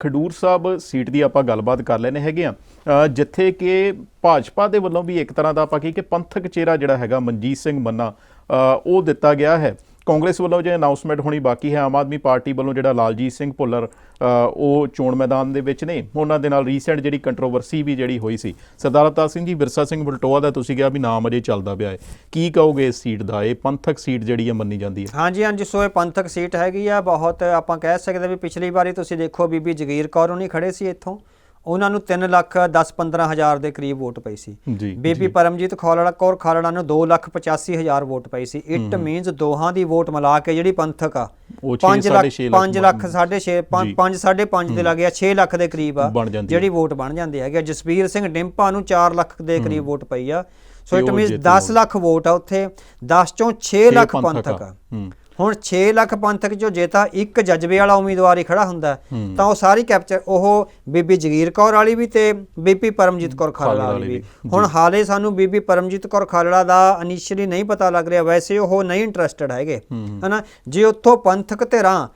ਖਡੂਰ ਸਾਹਿਬ seat ਦੀ ਆਪਾਂ ਗੱਲਬਾਤ ਕਰ ਲੈਨੇ ਹੈਗੇ ਆ। ਜਿੱਥੇ ਕਿ ਭਾਜਪਾ ਦੇ ਵੱਲੋਂ ਵੀ ਇੱਕ ਤਰ੍ਹਾਂ ਦਾ ਆਪਾਂ ਕਹੀ ਕਿ ਪੰਥਕ ਚਿਹਰਾ ਜਿਹੜਾ ਹੈਗਾ, ਮਨਜੀਤ ਸਿੰਘ ਮੰਨਾ ਉਹ ਦਿੱਤਾ ਗਿਆ ਹੈ। ਕਾਂਗਰਸ ਵੱਲੋਂ ਜੇ ਅਨਾਉਂਸਮੈਂਟ ਹੋਣੀ ਬਾਕੀ ਹੈ, ਆਮ ਆਦਮੀ ਪਾਰਟੀ ਵੱਲੋਂ ਜਿਹੜਾ ਲਾਲਜੀਤ ਸਿੰਘ ਭੁੱਲਰ ਉਹ ਚੋਣ ਮੈਦਾਨ ਦੇ ਵਿੱਚ ਨੇ। ਉਹਨਾਂ ਦੇ ਨਾਲ ਰੀਸੈਂਟ ਜਿਹੜੀ ਕੰਟਰੋਵਰਸੀ ਵੀ ਜਿਹੜੀ ਹੋਈ ਸੀ। ਸਰਦਾਰ ਅਵਤਾਰ ਸਿੰਘ ਜੀ, ਵਿਰਸਾ ਸਿੰਘ ਬਲਟੋਆ ਦਾ ਤੁਸੀਂ ਕਿਹਾ ਵੀ ਨਾਮ ਅਜੇ ਚੱਲਦਾ ਪਿਆ ਹੈ। ਕੀ ਕਹੋਗੇ ਇਸ ਸੀਟ ਦਾ? ਇਹ ਪੰਥਕ ਸੀਟ ਜਿਹੜੀ ਹੈ ਮੰਨੀ ਜਾਂਦੀ ਹੈ। ਹਾਂਜੀ ਹਾਂਜੀ, ਸੋ ਇਹ ਪੰਥਕ ਸੀਟ ਹੈਗੀ ਆ। ਬਹੁਤ ਆਪਾਂ ਕਹਿ ਸਕਦੇ ਵੀ ਪਿਛਲੀ ਵਾਰੀ ਤੁਸੀਂ ਦੇਖੋ ਬੀਬੀ ਜਗੀਰ ਕੌਰ ਉਹ ਨਹੀਂ ਖੜੇ ਸੀ ਇੱਥੋਂ। ਉਹਨਾਂ ਨੂੰ 3 ਲੱਖ 10 15 ਹਜ਼ਾਰ ਦੇ ਕਰੀਬ ਵੋਟ ਪਈ ਸੀ। ਜੀ ਬੀਬੀ ਪਰਮਜੀਤ ਖੋਲੜਾ ਕੌਰ ਖਾਲੜਾ ਨੂੰ 2 ਲੱਖ 85 ਹਜ਼ਾਰ ਵੋਟ ਪਈ ਸੀ। ਇਟ ਮੀਨਸ ਦੋਹਾਂ ਦੀ ਵੋਟ ਮਿਲਾ ਕੇ ਜਿਹੜੀ ਪੰਥਕ ਆ ਉਹ ਛੇ, 5 ਸਾਢੇ ਲੱਖ ਛੇ ਲੱਖ 5 ਲੱਖ 6.5 ਜੀ। 5 5.5 ਦੇ ਲੱਗੇ ਆ 6 ਲੱਖ ਦੇ ਕਰੀਬ ਆ ਬਣ ਜਾਂਦੀ ਜਿਹੜੀ ਵੋਟ ਬਣ ਜਾਂਦੀ ਹੈਗੀ ਆ। ਜਸਵੀਰ ਸਿੰਘ ਡਿੰਪਾ ਨੂੰ 4 ਲੱਖ ਦੇ ਕਰੀਬ ਵੋਟ ਪਈ ਆ। ਸੋ ਤੇ ਇਟ ਉਹ ਮੀਨਸ ਜਿੱਤ 10 ਲੱਖ ਵੋਟ ਆ ਉੱਥੇ 10 ਚੋਂ 6 ਲੱਖ ਪੰਥਕ ਆ। ਹੂੰ। ਹੁਣ 6 ਲੱਖ ਪੰਥਕ ਚੋਂ ਜੇ ਤਾਂ ਇੱਕ ਜਜ਼ਬੇ ਵਾਲਾ ਉਮੀਦਵਾਰ ਹੀ ਖੜਾ ਹੁੰਦਾ ਤਾਂ ਉਹ ਸਾਰੀ ਕੈਪਚਰ ਉਹ ਬੀਬੀ ਜਗੀਰ ਕੌਰ ਵਾਲੀ ਵੀ ਤੇ ਬੀਬੀ ਪਰਮਜੀਤ ਕੌਰ ਖਾਲੜਾ ਵਾਲੀ ਵੀ। ਹੁਣ ਹਾਲੇ ਸਾਨੂੰ ਬੀਬੀ ਪਰਮਜੀਤ ਕੌਰ ਖਾਲੜਾ ਦਾ ਇਨੀਸ਼ੀਅਲੀ ਨਹੀਂ ਪਤਾ ਲੱਗ ਰਿਹਾ ਵੈਸੇ ਉਹ ਨਹੀਂ ਇੰਟਰਸਟਿਡ ਹੈਗੇ। ਹਨਾ ਜੇ ਉੱਥੋਂ ਪੰਥਕ ਧਿਰਾਂ ਅ,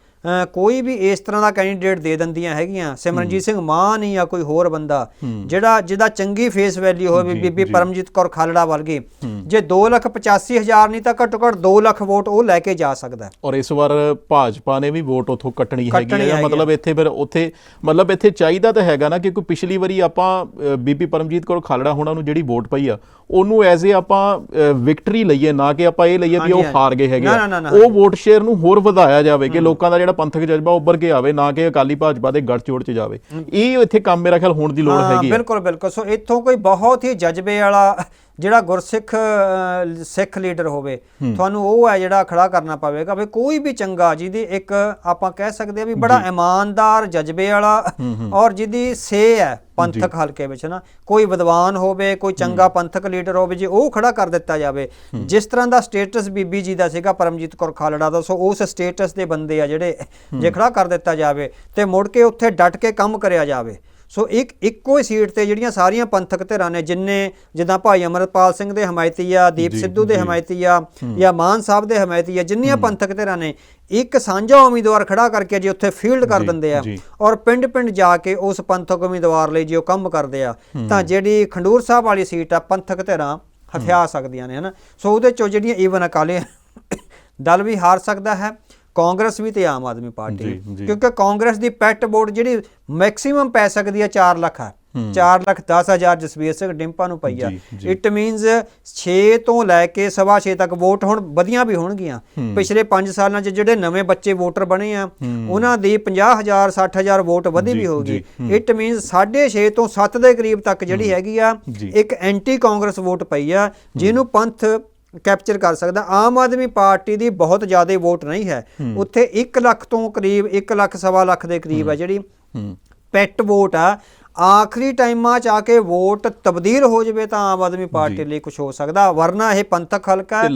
ਕੋਈ ਵੀ ਇਸ ਤਰ੍ਹਾਂ ਦਾ ਕੈਂਡੀਡੇਟ ਦੇ ਦਿੰਦੀਆਂ ਹੈਗੀਆਂ ਸਿਮਰਨਜੀਤ ਸਿੰਘ ਮਾਨ ਜਾਂ ਕੋਈ ਹੋਰ ਬੰਦਾ ਜਿਹੜਾ ਜਿਹਦਾ ਚੰਗੀ ਫੇਸ ਵੈਲਿਊ ਹੋਵੇ ਬੀਬੀ ਪਰਮਜੀਤ ਕੌਰ ਖਾਲੜਾ ਵਰਗੇ ਜੇ 285000 ਨਹੀਂ ਤਾਂ ਘੱਟੋ ਘੱਟ 2 ਲੱਖ ਵੋਟ ਉਹ ਲੈ ਕੇ ਜਾ ਸਕਦਾ। ਔਰ ਇਸ ਵਾਰ ਭਾਜਪਾ ਨੇ ਵੀ ਵੋਟ ਉਥੋਂ ਕੱਟਣੀ ਹੈਗੀ ਹੈ। ਮਤਲਬ ਇੱਥੇ ਫਿਰ ਉੱਥੇ ਮਤਲਬ ਇੱਥੇ ਚਾਹੀਦਾ ਤਾਂ ਹੈਗਾ ਨਾ ਕਿ ਕੋਈ ਪਿਛਲੀ ਵਾਰੀ ਆਪਾਂ ਬੀਬੀ ਪਰਮਜੀਤ ਕੌਰ ਖਾਲੜਾ ਹੋਣਾ ਨੂੰ ਜਿਹੜੀ ਵੋਟ ਪਈ ਆ ਉਹਨੂੰ ਐਜ਼ ਏ ਆਪਾਂ ਵਿਕਟਰੀ ਲਈਏ ਨਾ ਕਿ ਆਪਾਂ ਇਹ ਲਈਏ ਵੀ ਉਹ ਹਾਰ ਗਏ ਹੈਗੇ। ਉਹ ਵੋਟ ਸ਼ੇਅਰ ਨੂੰ ਹੋਰ ਵਧਾਇਆ ਜਾਵੇ ਕਿ ਲੋਕਾਂ ਦਾ ਜਿਹੜਾ ਪੰਥਕ ਜਜ਼ਬਾ ਉੱਭਰ ਕੇ ਆਵੇ ਨਾ ਕਿ ਅਕਾਲੀ ਭਾਜਪਾ ਦੇ ਗੱਠਜੋੜ 'ਚ ਜਾਵੇ। ਇਹ ਇੱਥੇ ਕੰਮ ਮੇਰਾ ਖਿਆਲ ਹੋਣ ਦੀ ਲੋੜ ਹੈਗੀ ਬਿਲਕੁਲ ਬਿਲਕੁਲ। ਸੋ ਇੱਥੋਂ ਕੋਈ ਬਹੁਤ ਹੀ ਜਜ਼ਬੇ ਵਾਲਾ ਜਿਹੜਾ ਗੁਰਸਿੱਖ ਸਿੱਖ ਲੀਡਰ ਹੋਵੇ ਤੁਹਾਨੂੰ ਉਹ ਹੈ ਜਿਹੜਾ ਖੜਾ ਕਰਨਾ ਪਵੇਗਾ ਵੀ ਕੋਈ ਵੀ ਚੰਗਾ ਜਿਹਦੀ ਇੱਕ ਆਪਾਂ ਕਹਿ ਸਕਦੇ ਆ ਵੀ ਬੜਾ ਇਮਾਨਦਾਰ ਜਜ਼ਬੇ ਵਾਲਾ ਔਰ ਜਿਹਦੀ ਸੇ ਹੈ ਪੰਥਕ ਹਲਕੇ ਵਿੱਚ ਨਾ ਕੋਈ ਵਿਦਵਾਨ ਹੋਵੇ ਕੋਈ ਚੰਗਾ ਪੰਥਕ ਲੀਡਰ ਹੋਵੇ ਜੇ ਉਹ ਖੜਾ ਕਰ ਦਿੱਤਾ ਜਾਵੇ ਜਿਸ ਤਰ੍ਹਾਂ ਦਾ ਸਟੇਟਸ ਬੀਬੀ ਜੀ ਦਾ ਸੀਗਾ ਪਰਮਜੀਤ ਕੌਰ ਖਾਲੜਾ ਦਾ ਸੋ ਉਸ ਸਟੇਟਸ ਦੇ ਬੰਦੇ ਆ ਜਿਹੜੇ ਜੇ ਖੜਾ ਕਰ ਦਿੱਤਾ ਜਾਵੇ ਤੇ ਮੁੜ ਕੇ ਉੱਥੇ ਡਟ ਕੇ ਕੰਮ ਕਰਿਆ ਜਾਵੇ ਸੋ ਇੱਕ ਇੱਕੋ ਹੀ ਸੀਟ ਤੇ ਜਿਹੜੀਆਂ ਸਾਰੀਆਂ ਪੰਥਕ ਧਿਰਾਂ ਨੇ ਜਿੰਨੇ ਜਿੱਦਾਂ ਭਾਈ ਅਮਰਪਾਲ ਸਿੰਘ ਦੇ ਹਮਾਇਤੀ ਆ ਦੀਪ ਸਿੱਧੂ ਦੇ ਹਮਾਇਤੀ ਆ ਜਾਂ ਮਾਨ ਸਾਹਿਬ ਦੇ ਹਮਾਇਤੀ ਆ ਜਿੰਨੀਆਂ ਪੰਥਕ ਧਿਰਾਂ ਨੇ ਇੱਕ ਸਾਂਝਾ ਉਮੀਦਵਾਰ ਖੜਾ ਕਰਕੇ ਜੇ ਉੱਥੇ ਫੀਲਡ ਕਰ ਦਿੰਦੇ ਆ। ਔਰ ਪਿੰਡ-ਪਿੰਡ ਜਾ ਕੇ ਉਸ ਪੰਥਕ ਉਮੀਦਵਾਰ ਲਈ ਜੇ ਉਹ ਕੰਮ ਕਰਦੇ ਆ ਤਾਂ ਜਿਹੜੀ ਖੰਡੂਰ ਸਾਹਿਬ ਵਾਲੀ ਸੀਟ ਆ ਪੰਥਕ ਧਿਰਾਂ ਹਥਿਆ ਸਕਦੀਆਂ ਨੇ ਹਨਾ। ਸੋ ਉਹਦੇ ਚੋਂ ਜਿਹੜੀਆਂ ਈਵਨ ਅਕਾਲੀ ਦਲ ਵੀ ਹਾਰ ਸਕਦਾ ਹੈ ਕਾਂਗਰਸ ਵੀ ਤੇ ਆਮ ਆਦਮੀ ਪਾਰਟੀ ਵੀ। ਕਿਉਂਕਿ ਕਾਂਗਰਸ ਦੀ ਪੈਟ ਵੋਟ ਜਿਹੜੀ ਮੈਕਸਿਮਮ ਪੈ ਸਕਦੀ ਹੈ 4 ਲੱਖ ਹੈ। 4 ਲੱਖ 10 ਹਜ਼ਾਰ ਜਸਵੀਰ ਸਿੰਘ ਡਿੰਪਾ ਨੂੰ ਪਈ ਆ। ਇਟ ਮੀਨਸ 6 ਤੋਂ ਲੈ ਕੇ ਸਵਾ 6 ਤੱਕ ਵੋਟ ਹੁਣ ਵਧੀਆਂ ਵੀ ਹੋਣਗੀਆਂ। ਪਿਛਲੇ 5 ਸਾਲਾਂ 'ਚ ਜਿਹੜੇ ਨਵੇਂ ਬੱਚੇ ਵੋਟਰ ਬਣੇ ਆ ਉਹਨਾਂ ਦੀ 50000 60000 ਵੋਟ ਵਧੀ ਵੀ ਹੋਗੀ ਇਟ ਮੀਨਸ 6.5 ਤੋਂ 7 ਦੇ ਕਰੀਬ ਤੱਕ ਜਿਹੜੀ ਹੈਗੀ ਆ। ਇੱਕ ਐਂਟੀ ਕਾਂਗਰਸ ਵੋਟ ਪਈ ਆ ਜਿਹਨੂੰ ਪੰਥ ਕੈਪਚਰ ਕਰ ਸਕਦਾ। ਆਮ ਆਦਮੀ ਪਾਰਟੀ ਦੀ ਬਹੁਤ ਜ਼ਿਆਦਾ ਵੋਟ ਨਹੀਂ ਹੈ। ਉੱਥੇ 1 ਲੱਖ ਤੋਂ ਕਰੀਬ 1 ਲੱਖ ਸਵਾ ਲੱਖ ਦੇ ਕਰੀਬ ਹੈ ਜਿਹੜੀ ਪੈਟ ਵੋਟ ਆ। ਆਖਰੀ ਟਾਈਮਾਂ ਚ ਆ ਕੇ ਵੋਟ ਤਬਦੀਲ ਹੋ ਜਵੇ ਤਾਂ ਆਮ ਆਦਮੀ ਪਾਰਟੀ ਲਈ ਕੁਝ ਹੋ ਸਕਦਾ। ਵਰਨਾ ਇਹ ਪੰਥਕ ਹਲਕਾ ਹੈ।